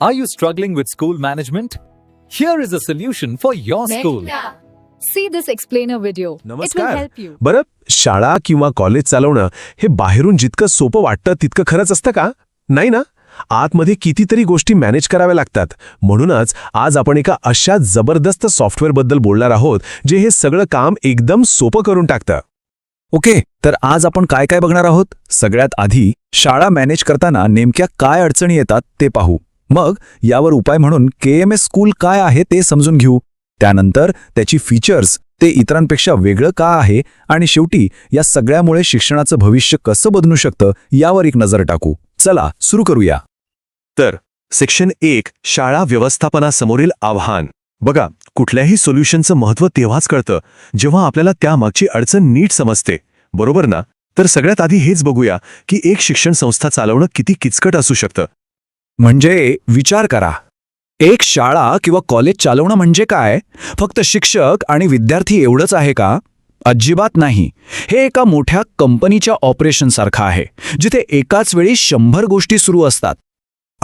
Are you struggling with school management? Here is a solution for your school. See this explainer video. It will नमस्कार help you. बरं शाळा किंवा college चालवणं हे बाहेरून जितकं सोपं वाटतं तितकं खरंच असतं का नाही ना आतमध्ये कितीतरी गोष्टी मॅनेज कराव्या लागतात म्हणूनच आज आपण एका अशा जबरदस्त सॉफ्टवेअरबद्दल बोलणार आहोत जे हे सगळं काम एकदम सोपं करून टाकतं ओके तर आज आपण काय काय बघणार आहोत सगळ्यात आधी शाळा मॅनेज करताना नेमक्या काय अडचणी येतात ते पाहू मग यावर उपाय म्हणून के एम एस स्कूल काय आहे ते समजून घेऊ. त्यानंतर त्याची फीचर्स ते इतरांपेक्षा वेगळं का आहे आणि शेवटी या सगळ्यामुळे शिक्षणाचं भविष्य कसं बदलू शकतं यावर एक नजर टाकू. चला सुरू करूया. तर सेक्शन एक शाळा व्यवस्थापनासमोरील आव्हान. बघा कुठल्याही सोल्युशनचं महत्त्व तेव्हाच कळतं जेव्हा आपल्याला त्यामागची अडचण नीट समजते. बरोबर ना? तर सगळ्यात आधी हेच बघूया की एक शिक्षण संस्था चालवणं किती किचकट असू शकतं. म्हणजे विचार करा. एक शाळा किंवा कॉलेज चालवणं म्हणजे काय? फक्त शिक्षक आणि विद्यार्थी एवढंच आहे का? अजिबात नाही. हे एका मोठ्या कंपनीच्या ऑपरेशनसारखं आहे जिथे एकाच वेळी शंभर गोष्टी सुरू असतात.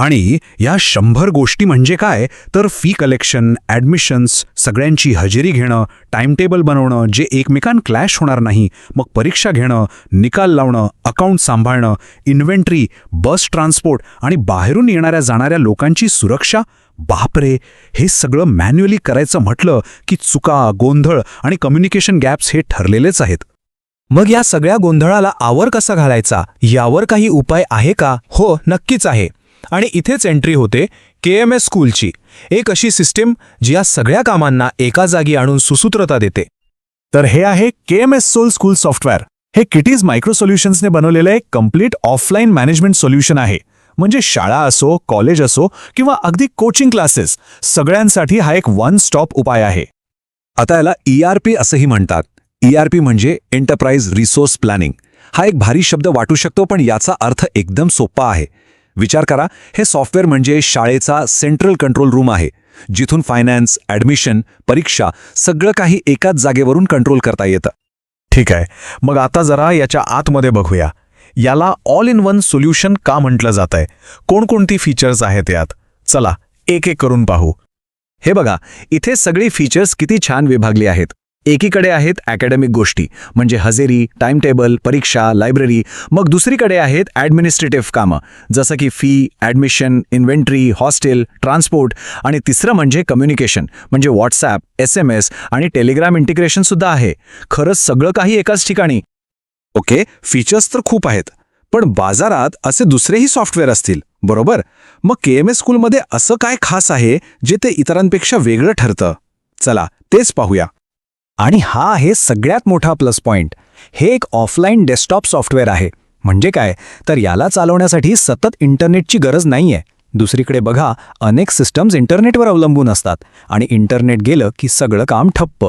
आणि या शंभर गोष्टी म्हणजे काय? तर फी कलेक्शन ॲडमिशन्स सगळ्यांची हजेरी घेणं टाइमटेबल बनवणं जे एकमेकां क्लॅश होणार नाही मग परीक्षा घेणं निकाल लावणं अकाउंट सांभाळणं इन्व्हेंटरी बस ट्रान्सपोर्ट आणि बाहेरून येणाऱ्या जाणाऱ्या लोकांची सुरक्षा? बापरे! हे सगळं मॅन्युअली करायचं म्हटलं की चुका गोंधळ आणि कम्युनिकेशन गॅप्स हे ठरलेलेच आहेत. मग या सगळ्या गोंधळाला आवर कसा घालायचा? यावर काही उपाय आहे का? हो नक्कीच आहे. आणि इथेच एंट्री होते के एम एस स्कूलची एक अशी सिस्टीम जी या सगळ्या कामांना एका जागी आणून सुसूत्रता देते. तर हे आहे K M S soul school software हे किटीज मायक्रो सोल्युशन्सने बनवलेलं एक कंप्लीट ऑफलाईन मॅनेजमेंट सोल्युशन आहे. म्हणजे शाळा असो कॉलेज असो किंवा अगदी कोचिंग क्लासेस सगळ्यांसाठी हा एक वन स्टॉप उपाय आहे. आता याला ई आर पी असंही म्हणतात. ई आर पी म्हणजे एंटरप्राइज रिसोर्स प्लॅनिंग हा एक भारी शब्द वाटू शकतो पण याचा अर्थ एकदम सोपा आहे. विचार करा हे सॉफ्टवेअर म्हणजे शाळेचा सेंट्रल कंट्रोल रूम आहे जिथून फायनान्स ॲडमिशन परीक्षा सगळं काही एकाच जागेवरून कंट्रोल करता येतं. ठीक आहे मग आता जरा याच्या आतमध्ये बघूया. याला ऑल इन वन सोल्युशन का म्हटलं जात आहे? कोणकोणती फीचर्स आहेत यात? चला एक एक करून पाहू. हे बघा इथे सगळी फीचर्स किती छान विभागली आहेत. एकीकडे आहेत अकॅडमिक गोष्टी म्हणजे हजेरी टाइम टेबल परीक्षा लायब्ररी मग दुसरीकडे आहेत ॲडमिनिस्ट्रेटिव्ह कामं जसं की fee admission inventory hostel transport आणि तिसरं म्हणजे कम्युनिकेशन म्हणजे व्हॉट्सॲप एस एम एस आणि टेलिग्राम इंटिग्रेशनसुद्धा आहे. खरंच सगळं काही एकाच ठिकाणी. ओके फीचर्स तर खूप आहेत पण बाजारात असे दुसरेही सॉफ्टवेअर असतील बरोबर? मग के एम एस स्कूलमध्ये असं काय खास आहे जे ते इतरांपेक्षा वेगळं ठरतं? चला तेच पाहूया. आणि हा आहे सगळ्यात मोठा प्लस पॉइंट. हे एक ऑफलाईन डेस्कटॉप सॉफ्टवेअर आहे. म्हणजे काय? तर याला चालवण्यासाठी सतत इंटरनेटची गरज नाहीये. दुसरीकडे बघा अनेक सिस्टम्स इंटरनेटवर अवलंबून असतात. आणि इंटरनेट गेलं की सगळं काम ठप्प.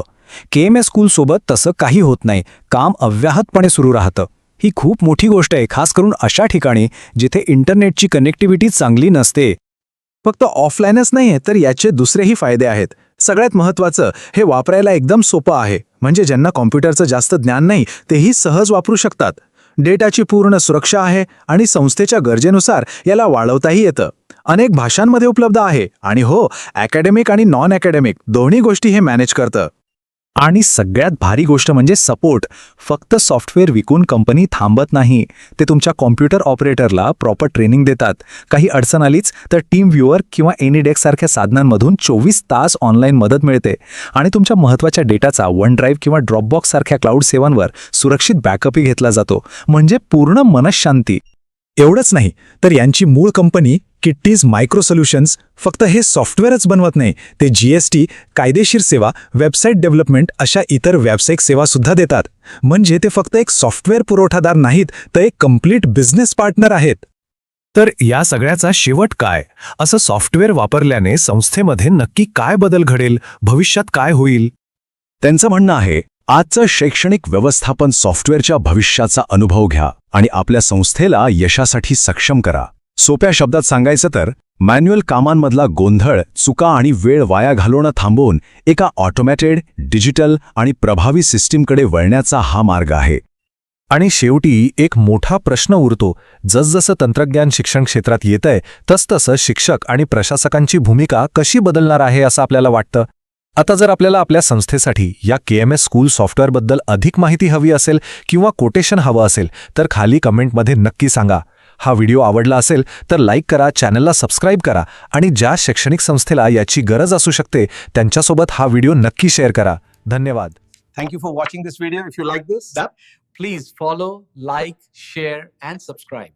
के एम एस स्कूलसोबत तसं काही होत नाही. काम अव्याहतपणे सुरू राहतं. ही खूप मोठी गोष्ट आहे खास करून अशा ठिकाणी जिथे इंटरनेटची कनेक्टिव्हिटी चांगली नसते. फक्त ऑफलाईनच नाही तर याचे दुसरेही फायदे आहेत. सगळ्यात महत्त्वाचं हे वापरायला एकदम सोपं आहे. म्हणजे ज्यांना कॉम्प्युटरचं जास्त ज्ञान नाही तेही सहज वापरू शकतात. डेटाची पूर्ण सुरक्षा आहे आणि संस्थेच्या गरजेनुसार याला वाढवताही येतं. अनेक भाषांमध्ये उपलब्ध आहे. आणि हो अकॅडमिक आणि नॉन अकॅडमिक दोन्ही गोष्टी हे मॅनेज करतं. आणि सगळ्यात भारी गोष्ट म्हणजे सपोर्ट फक्त सॉफ्टवेअर विकून कंपनी थांबत नाही. ते तुमच्या कॉम्प्युटर ऑपरेटरला प्रॉपर ट्रेनिंग देतात. काही अडचण आलीच तर टीम व्ह्युअर किंवा एनीडेक सारख्या साधनांमधून चोवीस तास ऑनलाईन मदत मिळते. आणि तुमच्या महत्त्वाच्या डेटाचा वन ड्राईव्ह किंवा ड्रॉपबॉक्स सारख्या क्लाउड सेवांवर सुरक्षित बॅकअपही घेतला जातो. म्हणजे पूर्ण मनशांती. एवढंच नाही तर यांची मूळ कंपनी किट्टीज मायक्रो सोल्युशन्स फक्त हे सॉफ्टवेअरच बनवत नाही ते जीएसटी कायदेशीर सेवा वेबसाईट डेव्हलपमेंट अशा इतर व्यावसायिक सेवा सुद्धा देतात. म्हणजे ते फक्त एक सॉफ्टवेअर पुरवठादार नाहीत तर एक कंप्लीट बिझनेस पार्टनर आहेत. तर या सगळ्याचा शेवट काय? असं सॉफ्टवेअर वापरल्याने संस्थेमध्ये नक्की काय बदल घडेल? भविष्यात काय होईल? त्यांचं म्हणणं आहे आजचं शैक्षणिक व्यवस्थापन सॉफ्टवेअरच्या भविष्याचा अनुभव घ्या आणि आपल्या संस्थेला यशासाठी सक्षम करा. सोप्या शब्दात सांगायचं तर मॅन्युअल कामांमधला गोंधळ चुका आणि वेळ वाया घालवणं थांबवून एका ऑटोमॅटेड डिजिटल आणि प्रभावी सिस्टीमकडे वळण्याचा हा मार्ग आहे. आणि शेवटी एक मोठा प्रश्न उरतो जसजसं तंत्रज्ञान शिक्षण क्षेत्रात येतंय तसतसं शिक्षक आणि प्रशासकांची भूमिका कशी बदलणार आहे असं आपल्याला वाटतं? आता जर आपल्याला आपल्या संस्थेसाठी या के एम एस स्कूल सॉफ्टवेअरबद्दल अधिक माहिती हवी असेल किंवा कोटेशन हवं असेल तर खाली कमेंटमध्ये नक्की सांगा. हा व्हिडिओ आवडला असेल तर लाईक करा चॅनलला सबस्क्राईब करा आणि ज्या शैक्षणिक संस्थेला याची गरज असू शकते त्यांच्यासोबत हा व्हिडिओ नक्की शेअर करा धन्यवाद you for watching this video. If you like this, Please follow, like, share, and subscribe.